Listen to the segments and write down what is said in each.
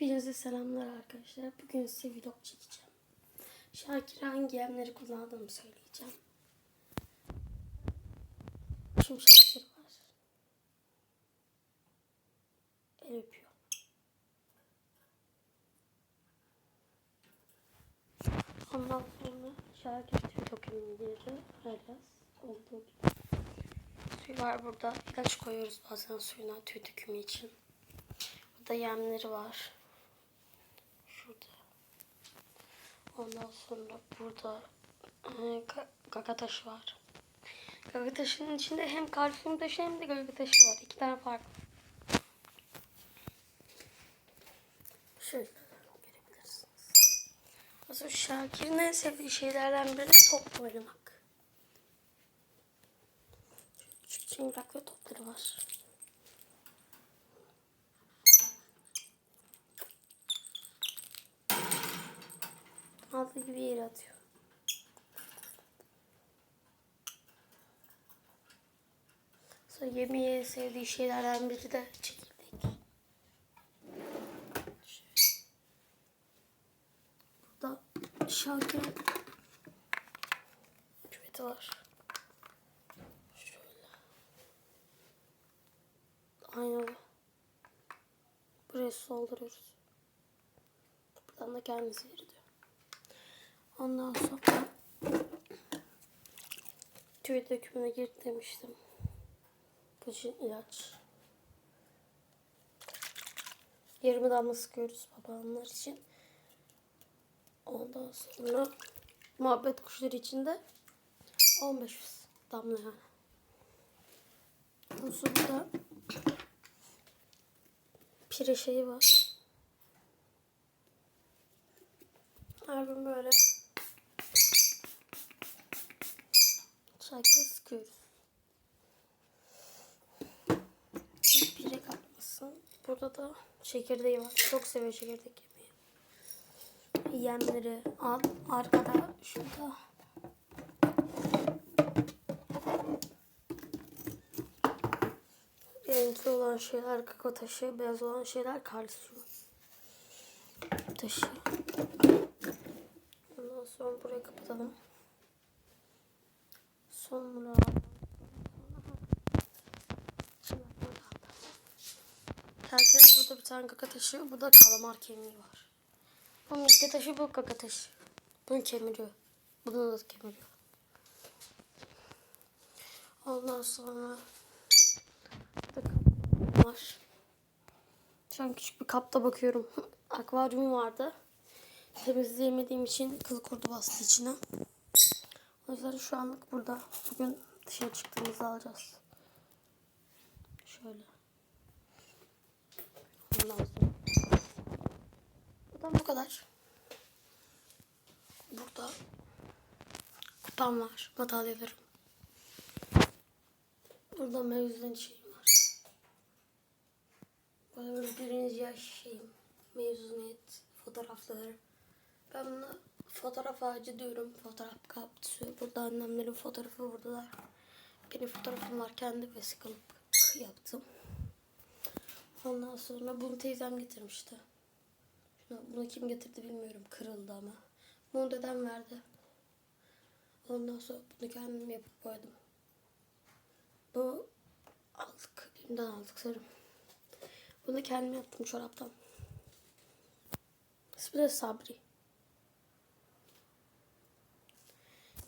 Hepinize selamlar arkadaşlar. Bugün size vlog çekeceğim. Şakir hangi yemleri kullandığımı söyleyeceğim. Şimdi Şakir var. El öpüyor. Ondan sonra Şakir tüy dökümleri Aras olduğu gibi. Suyu var burada. İlaç koyuyoruz bazen suyuna tüy dökümü için. Burada yemleri var. Şurada. Ondan sonra burada e, gaga taşı var. Gaga taşının içinde hem kalsiyum taşı hem de gaga taşı var. İki tane farklı. Şöyle görebilirsiniz. Aslında Şakir'in en sevdiği şeylerden biri top oynamak. Çıngırak ve topları var. Aldığı gibi yere atıyor. Sonra yemeği sevdiği şeylerden biri de çekirdek. Burada Şakir küveti var. Şöyle. Aynalı. Buraya su dolduruyoruz. Buradan da kendisi veriyor. Ondan sonra tüy dökümüne gir demiştim. Bu için ilaç. 20 damla sıkıyoruz babaanneler için. Ondan sonra muhabbet kuşları için de 15 damla yani. Ondan sonra pire şeyi var. Her gün böyle Şarkıyı sıkıyoruz. Pire katmasın. Burada da çekirdeği var. Çok seviyor çekirdek yemeği. Yemleri al. Arkada şurada. Renkli olan şeyler kakao taşı, beyaz olan şeyler kalsiyum taşı. Ondan sonra burayı kapatalım. Sonra Herkesin burada bir tane kaka taşı, burada kalamar kemiği var. Bu midye taşı, bu kaka taşı. Bunu kemiriyor. Bunu da kemiriyor. Ondan sonra var. Şu an küçük bir kapta bakıyorum. Akvaryum vardı. Temizleyemediğim için kıl kurdu bastı içine. Yüzden şu anlık burada. Bugün dışarı çıktığımızda alacağız. Şöyle. Ondan sonra. Buradan bu kadar. Burada kupam var. Madalyalarım. Burada mevzudan şeyim var. Böyle birinci yaş şeyim. Mezuniyet fotoğrafları. Ben buna fotoğraf ağacı diyorum. Fotoğraf kaptüsü. Burada annemlerin fotoğrafı buradalar. Benim fotoğrafım var. Kendi vesikalık yaptım. Ondan sonra bunu teyzem getirmişti. Şunu, bunu kim getirdi bilmiyorum. Kırıldı ama. Bunu dedem verdi. Ondan sonra bunu kendim yapıp koydum. Bu aldık. Elimden aldık sarım. Bunu kendim yaptım çoraptan. İsmi de Sabri.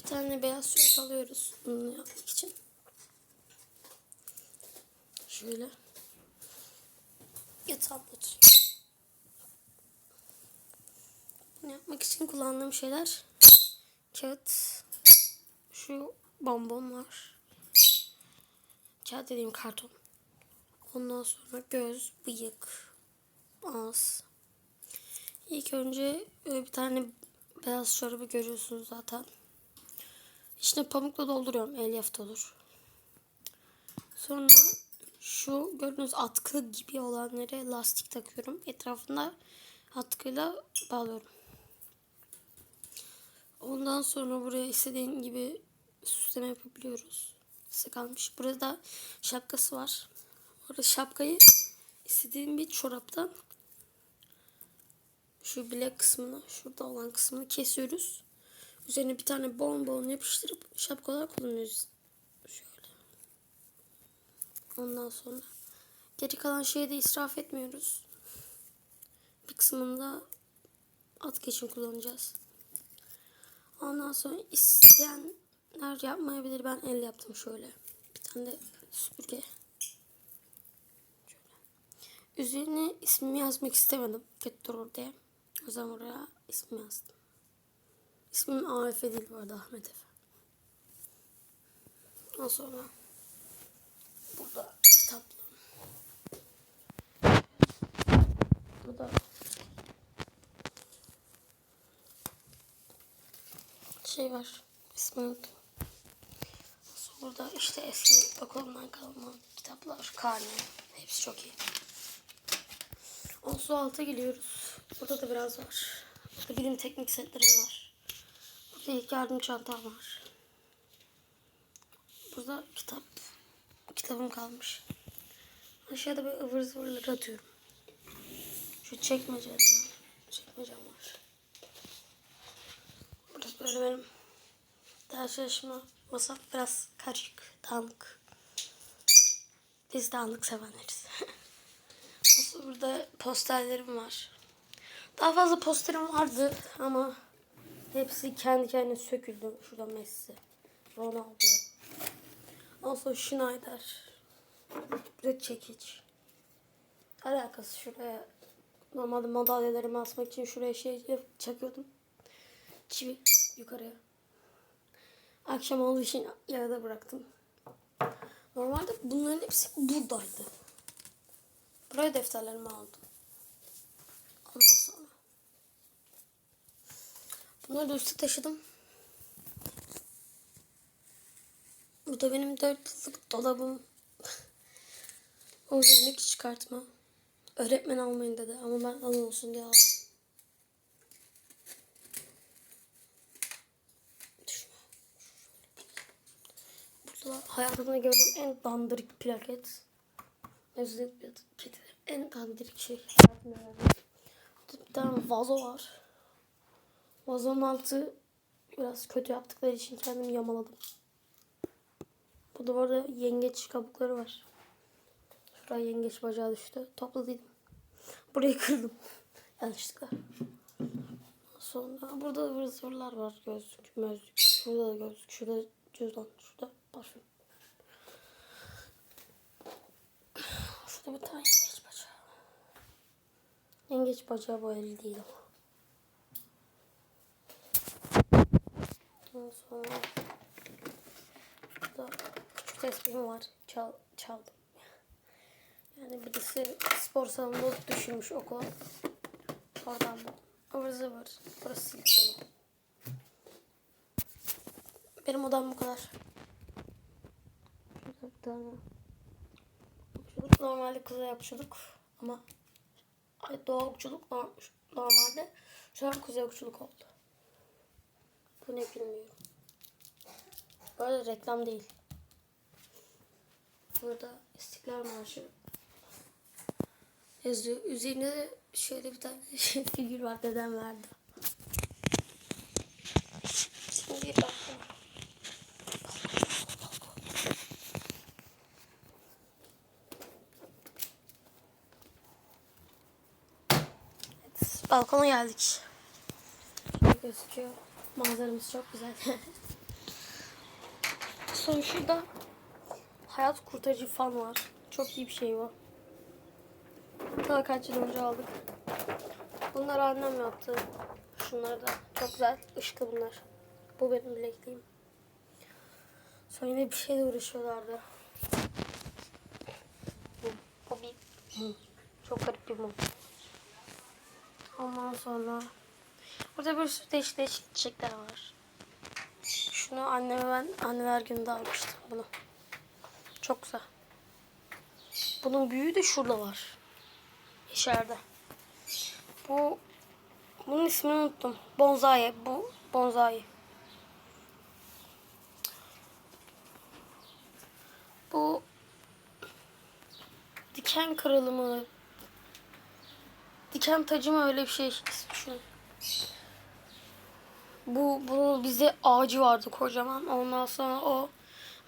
Bir tane beyaz süt alıyoruz bunu yapmak için. Şöyle. Yatağımda oturuyor. Bunu yapmak için kullandığım şeyler kağıt, şu bonbon var. Kağıt dediğim karton. Ondan sonra göz, bıyık, ağız. İlk önce bir tane beyaz çorabı görüyorsunuz zaten. İçine pamukla dolduruyorum. Elyaf olur. Sonra şu gördüğünüz atkı gibi olanları lastik takıyorum. Etrafında atkıyla bağlıyorum. Ondan sonra buraya istediğin gibi süsleme yapabiliyoruz. Size kalmış. Burada şapkası var. Orada şapkayı istediğin bir çoraptan şu bilek kısmını, şurada olan kısmını kesiyoruz. Üzerine bir tane bonbon yapıştırıp şapka olarak kullanıyoruz. Şöyle. Ondan sonra geri kalan şeyi de israf etmiyoruz. Bir kısmını da at için kullanacağız. Ondan sonra isteyenler yapmayabilir. Ben el yaptım şöyle. Bir tane de süpürge. Üzerine ismimi yazmak istemedim. Kötü durur diye. O zaman oraya ismimi yazdım. İsmim Arif değil bu arada Ahmet Efe. Ondan sonra burada kitaplı. Burada şey var. İsmini unuttum. Burada işte eski okulundan kalma kitaplar, karne. Hepsi çok iyi. Onsu alta geliyoruz. Burada da biraz var. Burada bilim teknik setlerim var. İlk yardım çantam var. Burada kitap. Kitabım kalmış. Aşağıda böyle ıvır zıvırları atıyorum. Şu çekmecem var. Çekmecem var. Burası böyle benim ders çalışma masam biraz karışık, dağınık. Biz dağınık sevenleriz. Aslında burada posterlerim var. Daha fazla posterim vardı ama hepsi kendi kendine söküldü. Şurada Messi, Ronaldo. Also Schneider. Burada çekiç. Alakası şuraya. Normalde madalyalarımı asmak için şuraya şey çakıyordum. Çivi yukarıya. Akşam olduğu için yarıda bıraktım. Normalde bunların hepsi buradaydı. Buraya defterlerimi aldım. Ondan sonra. Bunları da taşıdım. Bu da benim dört yıllık dolabım. o hiç çıkartma. Öğretmen almayın dedi ama ben anı olsun diye aldım. Burada da hayatımda gördüğüm en dandirik plaket. Özür kedi. En dandirik şey. hayatımda bir tane vazo var. Vazonun altı biraz kötü yaptıkları için kendimi yamaladım. Bu duvarda yengeç kabukları var. Şuraya yengeç bacağı düştü. Topladıydım. Burayı kırdım. Yanlışlıkla. Sonra burada ıvır zıvırlar var. Gözlük, mözlük. Şurada da gözlük. Şurada cüzdan. Şurada parfüm. Şurada bir tane yengeç bacağı. Yengeç bacağı bu el değil ama. Sonra burada küçük tespihim var. Çal, çaldım. Yani birisi spor salonunda düşürmüş okula. Oradan bu. Ivır zıvır. Burası salonu. Benim odam bu kadar. Şurada bir tane. Okçuluk normalde kuzey okçuluk ama ay, doğa okçuluk norm- normalde şu an kuzey okçuluk oldu. Bu ne bilmiyorum. Bu reklam değil. Burada İstiklal Marşı yazıyor. Üzerine de şöyle bir tane figür var dedem verdi. Şimdi bir bakalım. Balkona geldik. Gözüküyor. Manzaramız çok güzel. Sonra şurada hayat kurtarıcı fan var. Çok iyi bir şey bu. Daha kaç yıl önce aldık. Bunları annem yaptı. Şunları da çok güzel. Işıklı bunlar. Bu benim bilekliğim. Sonra yine bir şeyle uğraşıyorlardı. Bu, bu bir mum. Çok garip bir mum. Ondan sonra burada bir sürü değişik değişik çiçekler var. Şunu anneme ben anneler gününde almıştım bunu. Çok güzel. Bunun büyüğü de şurada var. İçeride. Bu bunun ismini unuttum. Bonsai. Bu bonsai. Bu diken kırılımı diken tacı mı öyle bir şey düşün. Bu bu bize ağacı vardı kocaman. Ondan sonra o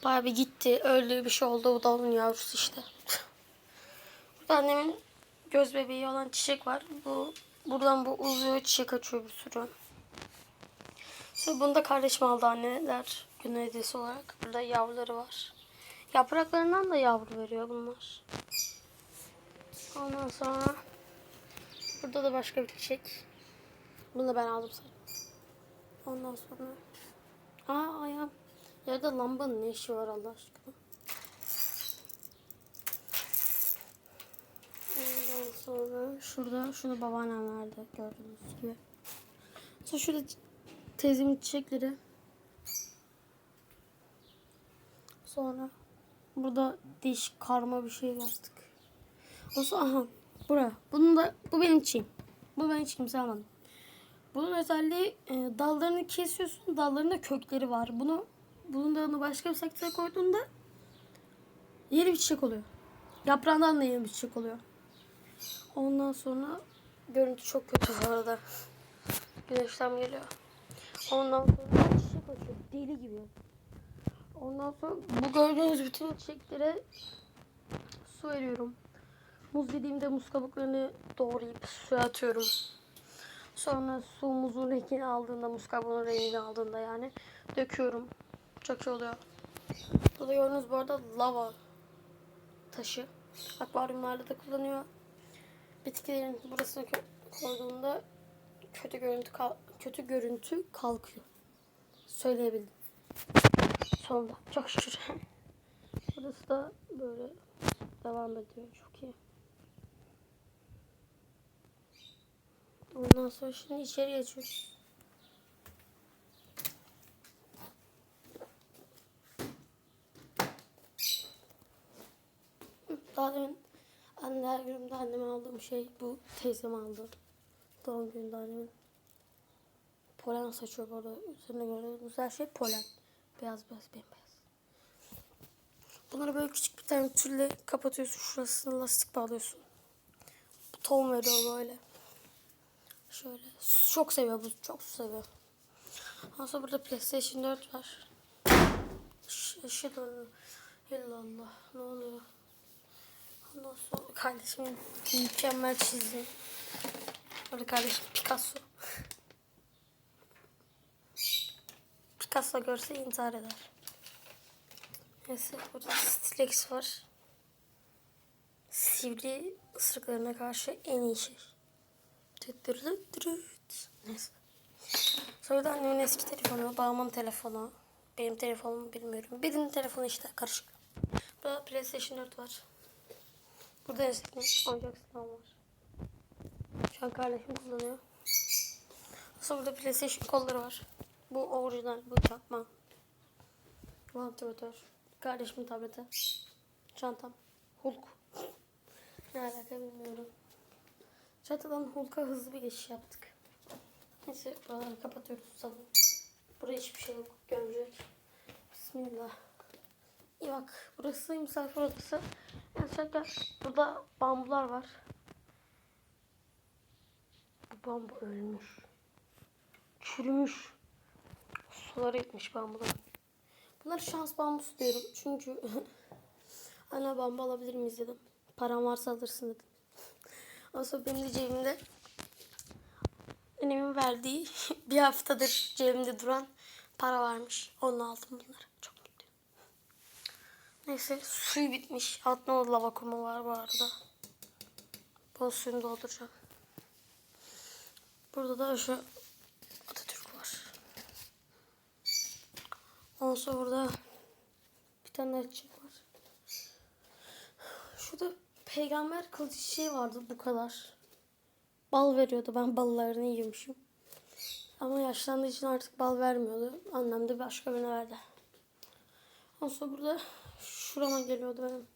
bayağı bir gitti. Öldü bir şey oldu. Bu da onun yavrusu işte. Burada annemin göz bebeği olan çiçek var. Bu buradan bu uzuyor çiçek açıyor bir sürü. Sonra bunu da kardeşim aldı anneler gün hediyesi olarak. Burada yavruları var. Yapraklarından da yavru veriyor bunlar. Ondan sonra burada da başka bir çiçek. Bunu da ben aldım sana. Ondan sonra Aa ayağım. Yerde lambanın ne işi var Allah aşkına? Ondan sonra şurada şunu babaannem verdi gördüğünüz gibi. Sonra şurada teyzemin çiçekleri. Sonra burada değişik karma bir şey yaptık. O sonra aha bura. Bunun da bu benim çiğim. Bu ben hiç kimse almadım. Bunun özelliği e, dallarını kesiyorsun. Dallarında kökleri var. Bunu bunun başka bir saksıya koyduğunda yeni bir çiçek oluyor. Yaprağından da yeni bir çiçek oluyor. Ondan sonra görüntü çok kötü bu arada. Güneşten geliyor. Ondan sonra çiçek açıyor. Deli gibi. Ondan sonra bu gördüğünüz bütün çiçeklere su veriyorum. Muz yediğimde muz kabuklarını doğrayıp suya atıyorum. Sonra su muzun rengini aldığında, muz kabuğunun rengini aldığında yani döküyorum. Çok iyi oluyor. Burada gördüğünüz bu arada lava taşı. Akvaryumlarda da kullanıyor. Bitkilerin burasına koyduğunda kötü görüntü kötü görüntü kalkıyor. Söyleyebildim. Sonunda çok şükür. Burası da böyle devam ediyor. Çok iyi. Ondan sonra şimdi içeri geçiyoruz. Daha demin anneler günümde anneme aldığım şey bu teyzem aldı. Doğum gününde annemin. Polen saçıyor bu arada. Üzerine gördüğünüz her şey polen. Beyaz beyaz bembeyaz. Bunları böyle küçük bir tane tülle kapatıyorsun. Şurasına lastik bağlıyorsun. Bu tohum veriyor böyle. Şöyle. Çok seviyor bu. Çok seviyor. Sonra burada PlayStation 4 var. Işığı dönüyor. İllallah. Ne oluyor? Ondan sonra kardeşimin mükemmel çizdiği. Orada kardeşim Picasso. Picasso görse intihar eder. Neyse burada Stilex var. Sivri ısırıklarına karşı en iyi şey. Neyse. Sonra annemin eski telefonu, babamın telefonu. Benim telefonumu bilmiyorum. Birinin telefonu işte karışık. Burada PlayStation 4 var. Burada eski oyuncak silahım var. Şu an kardeşim kullanıyor. Sonra burada PlayStation kolları var. Bu orijinal, bu çakma. Vantilatör. Kardeşimin tableti. Çantam. Hulk. Ne alaka bilmiyorum. Çatıdan Hulk'a hızlı bir geçiş yaptık. Neyse buraları kapatıyoruz sabun. Buraya hiçbir şey yok. Gömecek. Bismillah. İyi bak. Burası misafir odası. Gerçekten burada bambular var. Bu bambu ölmüş. Çürümüş. Suları gitmiş bambuların. Bunlar şans bambusu diyorum. Çünkü ana bambu alabilir miyiz dedim. Param varsa alırsın dedim. Sonra benim de cebimde annemin verdiği bir haftadır cebimde duran para varmış. Onu aldım bunları. Çok mutluyum. Neyse suyu bitmiş. Altında da lava kumu var bu arada. Bu suyunu dolduracağım. Burada da şu Atatürk var. Ondan sonra burada bir tane çiçek var. Şurada peygamber kılıcı şey vardı bu kadar. Bal veriyordu. Ben ballarını yiyormuşum. Ama yaşlandığı için artık bal vermiyordu. Annem de başka birine verdi. Ondan sonra burada şurama geliyordu benim.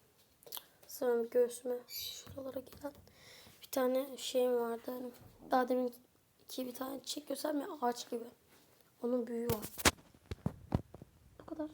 Sanırım göğsüme. Şuralara gelen bir tane şeyim vardı. Hani daha demin iki bir tane çiçek göstermiyor ağaç gibi. Onun büyüğü var. Bu kadar.